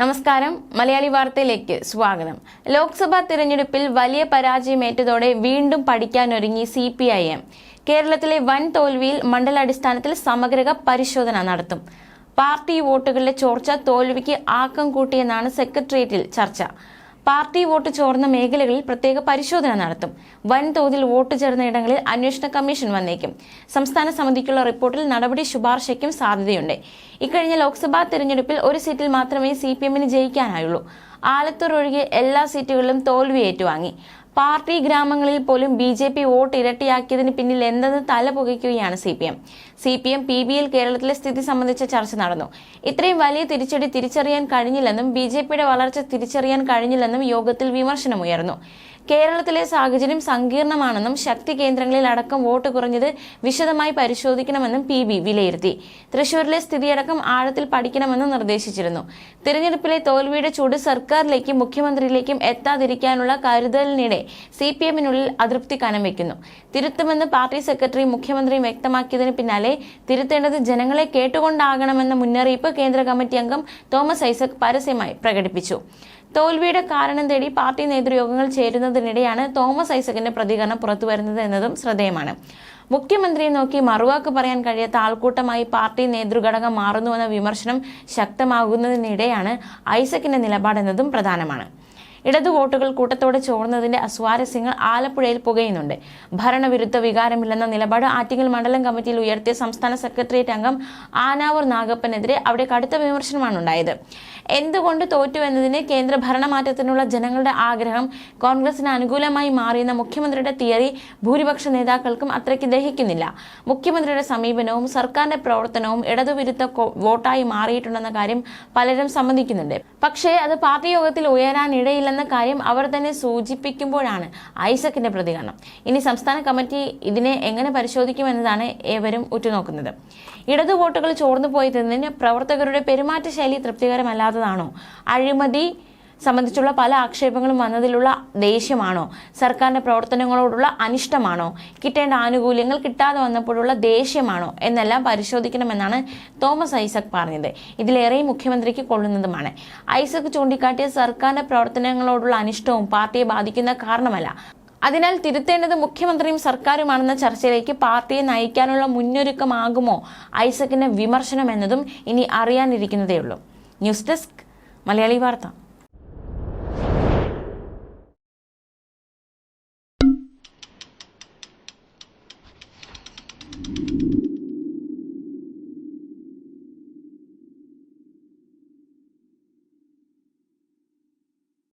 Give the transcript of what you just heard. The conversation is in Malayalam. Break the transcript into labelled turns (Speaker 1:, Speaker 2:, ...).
Speaker 1: നമസ്കാരം. മലയാളി വാർത്തയിലേക്ക് സ്വാഗതം. ലോക്സഭാ തിരഞ്ഞെടുപ്പിൽ വലിയ പരാജയമേറ്റതോടെ വീണ്ടും പഠിക്കാനൊരുങ്ങി സി പി ഐ എം. കേരളത്തിലെ വൻ തോൽവിയിൽ മണ്ഡലാടിസ്ഥാനത്തിൽ സമഗ്ര പരിശോധന നടത്തും. പാർട്ടി വോട്ടുകളുടെ ചോർച്ച തോൽവിക്ക് ആക്കം കൂട്ടിയെന്നാണ് സെക്രട്ടേറിയറ്റിൽ ചർച്ച. പാർട്ടി വോട്ട് ചോർന്ന മേഖലകളിൽ പ്രത്യേക പരിശോധന നടത്തും. വൻതോതിൽ വോട്ട് ചേർന്ന ഇടങ്ങളിൽ അന്വേഷണ കമ്മീഷൻ വന്നേക്കും. സംസ്ഥാന സമിതിക്കുള്ള റിപ്പോർട്ടിൽ നടപടി ശുപാർശയ്ക്കും സാധ്യതയുണ്ട്. ഇക്കഴിഞ്ഞ ലോക്സഭാ തെരഞ്ഞെടുപ്പിൽ ഒരു സീറ്റിൽ മാത്രമേ സി പി എമ്മിന് ജയിക്കാനായുള്ളൂ. ആലത്തൂർ ഒഴികെ എല്ലാ സീറ്റുകളിലും തോൽവി ഏറ്റുവാങ്ങി പാർട്ടി ഗ്രാമങ്ങളിൽ പോലും ബി ജെ പി വോട്ട് ഇരട്ടിയാക്കിയതിന് പിന്നിൽ എന്തെന്ന് തല പുകയ്ക്കുകയാണ് C P M. C P M P B L കേരളത്തിലെ സ്ഥിതി സംബന്ധിച്ച ചർച്ച നടന്നു. ഇത്രയും വലിയ തിരിച്ചടി തിരിച്ചറിയാൻ കഴിഞ്ഞില്ലെന്നും ബി ജെ പിയുടെ വളർച്ച തിരിച്ചറിയാൻ കഴിഞ്ഞില്ലെന്നും യോഗത്തിൽ വിമർശനമുയർന്നു. കേരളത്തിലെ സാഹചര്യം സങ്കീർണമാണെന്നും ശക്തി കേന്ദ്രങ്ങളിൽ അടക്കം വോട്ട് കുറഞ്ഞത് വിശദമായി പരിശോധിക്കണമെന്നും പി ബി വിലയിരുത്തി. തൃശൂരിലെ സ്ഥിതിയടക്കം ആഴത്തിൽ പഠിക്കണമെന്നും നിർദ്ദേശിച്ചിരുന്നു. തിരഞ്ഞെടുപ്പിലെ തോൽവിയുടെ ചൂട് സർക്കാരിലേക്കും മുഖ്യമന്ത്രിയിലേക്കും എത്താതിരിക്കാനുള്ള കരുതലിനിടെ സി പി എമ്മിനുള്ളിൽ അതൃപ്തി കനം വയ്ക്കുന്നു തിരുത്തുമെന്ന് പാർട്ടി സെക്രട്ടറി മുഖ്യമന്ത്രിയും വ്യക്തമാക്കിയതിന് പിന്നാലെ തിരുത്തേണ്ടത് ജനങ്ങളെ കേട്ടുകൊണ്ടാകണമെന്ന മുന്നറിയിപ്പ് കേന്ദ്ര കമ്മിറ്റി അംഗം തോമസ് ഐസക് പരസ്യമായി പ്രകടിപ്പിച്ചു. തോൽവിയുടെ കാരണം തേടി പാർട്ടി നേതൃയോഗങ്ങൾ ചേരുന്നതിനിടെയാണ് തോമസ് ഐസക്കിന്റെ പ്രതികരണം പുറത്തുവരുന്നത് എന്നതും ശ്രദ്ധേയമാണ്. മുഖ്യമന്ത്രിയെ നോക്കി മറുവാക്ക് പറയാൻ കഴിയാത്ത ആൾക്കൂട്ടമായി പാർട്ടി നേതൃഘടകം മാറുന്നുവെന്ന വിമർശനം ശക്തമാകുന്നതിനിടെയാണ് ഐസക്കിന്റെ നിലപാടെന്നതും പ്രധാനമാണ്. ഇടതു വോട്ടുകൾ കൂട്ടത്തോടെ ചോർന്നതിന്റെ അസ്വാരസ്യങ്ങൾ ആലപ്പുഴയിൽ പുകയുന്നുണ്ട്. ഭരണവിരുദ്ധ വികാരമില്ലെന്ന നിലപാട് ആറ്റിങ്ങൽ മണ്ഡലം കമ്മിറ്റിയിൽ ഉയർത്തിയ സംസ്ഥാന സെക്രട്ടേറിയറ്റ് അംഗം ആനാവൂർ നാഗപ്പനെതിരെ അവിടെ കടുത്ത വിമർശനമാണ് ഉണ്ടായത്. എന്തുകൊണ്ട് തോറ്റു എന്നതിന് കേന്ദ്ര ഭരണമാറ്റത്തിനുള്ള ജനങ്ങളുടെ ആഗ്രഹം കോൺഗ്രസിന് അനുകൂലമായി മാറിയെന്ന മുഖ്യമന്ത്രിയുടെ തിയറി ഭൂരിപക്ഷ നേതാക്കൾക്കും അത്രയ്ക്ക് ദഹിക്കുന്നില്ല. മുഖ്യമന്ത്രിയുടെ സമീപനവും സർക്കാരിന്റെ പ്രവർത്തനവും ഇടതുവിരുദ്ധ വോട്ടായി മാറിയിട്ടുണ്ടെന്ന കാര്യം പലരും സമ്മതിക്കുന്നുണ്ട്. പക്ഷേ അത് പാർട്ടി യോഗത്തിൽ ഉയരാനിടയില്ലെന്ന കാര്യം അവർ തന്നെ സൂചിപ്പിക്കുമ്പോഴാണ് ഐസക്കിന്റെ പ്രതികരണം. ഇനി സംസ്ഥാന കമ്മിറ്റി ഇതിനെ എങ്ങനെ പരിശോധിക്കുമെന്നതാണ് ഏവരും ഉറ്റുനോക്കുന്നത്. ഇടതു വോട്ടുകൾ ചോർന്നു പോയതിന് പ്രവർത്തകരുടെ പെരുമാറ്റശൈലി തൃപ്തികരമല്ലാത്തതാണോ? അഴിമതി സംബന്ധിച്ചുള്ള പല ആക്ഷേപങ്ങളും വന്നതിലുള്ള ദേഷ്യമാണോ? സർക്കാരിന്റെ പ്രവർത്തനങ്ങളോടുള്ള അനിഷ്ടമാണോ? കിട്ടേണ്ട ആനുകൂല്യങ്ങൾ കിട്ടാതെ വന്നപ്പോഴുള്ള ദേഷ്യമാണോ? എന്നെല്ലാം പരിശോധിക്കണമെന്നാണ് തോമസ് ഐസക് പറഞ്ഞത്. ഇതിലേറെ മുഖ്യമന്ത്രിക്ക് കൊള്ളുന്നതുമാണ്. ഐസക് ചൂണ്ടിക്കാട്ടിയ സർക്കാരിന്റെ പ്രവർത്തനങ്ങളോടുള്ള അനിഷ്ടവും പാർട്ടിയെ ബാധിക്കുന്ന കാരണമല്ല. അതിനാൽ തിരുത്തേണ്ടത് മുഖ്യമന്ത്രിയും സർക്കാരുമാണെന്ന ചർച്ചയിലേക്ക് പാർട്ടിയെ നയിക്കാനുള്ള മുന്നൊരുക്കമാകുമോ ഐസക്കിന്റെ വിമർശനം എന്നതും ഇനി അറിയാനിരിക്കുന്നതേയുള്ളൂ. ന്യൂസ് ഡെസ്ക് മലയാളി വാർത്ത.